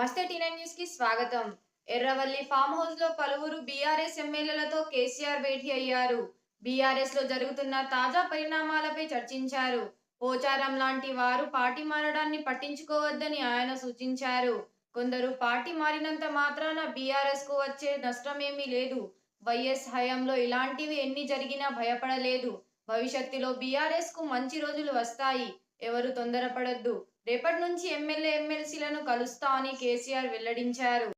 స్వాగతం. ఎర్రవల్లి ఫామ్ హౌస్లో పలువురు బీఆర్ఎస్ ఎమ్మెల్యేలతో కేసీఆర్ భేటీ అయ్యారు. బీఆర్ఎస్లో జరుగుతున్న తాజా పరిణామాలపై చర్చించారు. పోచారం లాంటి వారు పార్టీ మారడాన్ని పట్టించుకోవద్దని ఆయన సూచించారు. కొందరు పార్టీ మారినంత మాత్రాన బీఆర్ఎస్కు వచ్చే నష్టమేమీ లేదు. వైఎస్ హయాంలో ఇలాంటివి ఎన్ని జరిగినా భయపడలేదు. భవిష్యత్తులో బీఆర్ఎస్కు మంచి రోజులు వస్తాయి. ఎవరు తొందరపడద్దు. రేపటి నుంచి ఎమ్మెల్యే ఎమ్మెల్సీలను కలుస్తా అని కేసీఆర్ వెల్లడించారు.